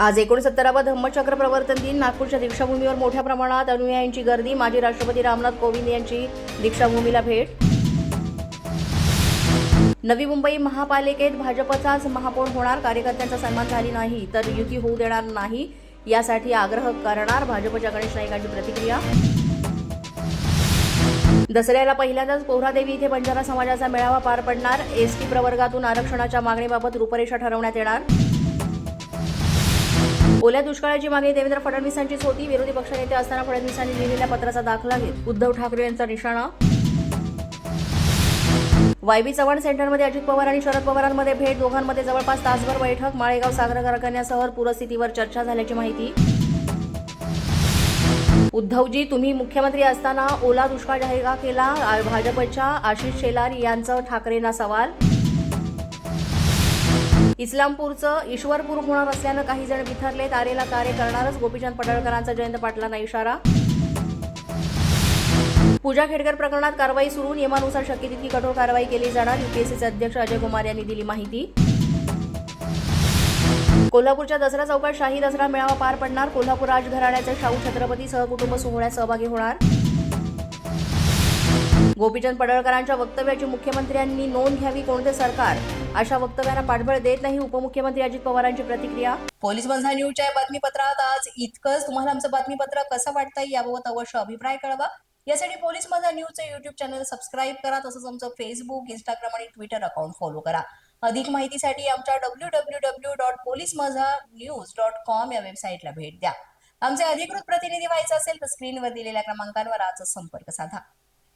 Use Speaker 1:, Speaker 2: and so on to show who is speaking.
Speaker 1: आज एकोणसत्तरावा धम्मचक्र प्रवर्तन दिन. नागपूरच्या दीक्षाभूमीवर मोठ्या प्रमाणात अनुयायांची गर्दी. माजी राष्ट्रपती रामनाथ कोविंद यांची दीक्षाभूमीला भेट. नवी मुंबई महापालिकेत भाजपचाच महापौर होणार. कार्यकर्त्यांचा सन्मान झाली नाही तर युती होऊ देणार नाही यासाठी आग्रह करणार भाजपच्या गणेश नाईकांची प्रतिक्रिया. दसऱ्याला पहिल्यांदाच पोहरादेवी इथे बंजारा समाजाचा मेळावा पार पडणार. एसटी प्रवर्गातून आरक्षणाच्या मागणीबाबत रूपरेषा ठरवण्यात येणार. ओल्या दुष्काळाची मागणी देवेंद्र फडणवीसांचीच होती. विरोधी पक्षनेते असताना फडणवीसांनी लिहिलेल्या पत्राचा दाखला घेत उद्धव ठाकरे यांचा निशाणा. वायबी चव्हाण सेंटरमध्ये अजित पवार आणि शरद पवारांमध्ये भेट. दोघांमध्ये जवळपास तासभर बैठक. माळेगाव साखर कारखान्यासह पूरस्थितीवर चर्चा झाल्याची माहिती. उद्धवजी तुम्ही मुख्यमंत्री असताना ओला दुष्काळ जाहीर का केला? भाजपच्या आशिष शेलार यांचं ठाकरेंना सवाल. इस्लामपूरचं ईश्वरपूर होणार असल्यानं काही जण विथरले. तारेला कार्य करणारच गोपीचंद पडळकरांचा जयंत पाटलांना इशारा. पूजा खेडकर प्रकरणात कारवाई सुरू. नियमानुसार शक्य तितकी कठोर कारवाई केली जाणार. युपीएससीचे अध्यक्ष अजय कुमार यांनी दिली माहिती. कोल्हापूरच्या दसरा चौकात शाही दसरा मेळावा पार पडणार. कोल्हापूर राजघराण्याचे शाहू छत्रपती सहकुटुंब सोहळ्यात सहभागी होणार. गोपीचंद पडळकरांच्या वक्तव्याची मुख्यमंत्र्यांनी नोंद घ्यावी कोणते सरकार? अशा वक्तव्यांना पाठबळ देत नाही उपमुख्यमंत्री अजित पवारांची प्रतिक्रिया? पोलीस बंधा न्यूजच्या बातमीपत्रात आज इतकंच. तुम्हाला आमचं बातमीपत्र कसं वाटतंय याबाबत अवश्य अभिप्राय कळवा. यासाठी पोलीस माझा न्यूजचं युट्यूब चॅनल सबस्क्राईब करा तसंच आमचं फेसबुक इंस्टाग्राम आणि ट्विटर अकाउंट फॉलो करा. अधिक माहितीसाठी आमच्या W W W dot police Majha news dot com या वेबसाईटला भेट द्या. आमचे अधिकृत प्रतिनिधी व्हायचं असेल तर स्क्रीनवर दिलेल्या क्रमांकांवर आजच संपर्क साधा.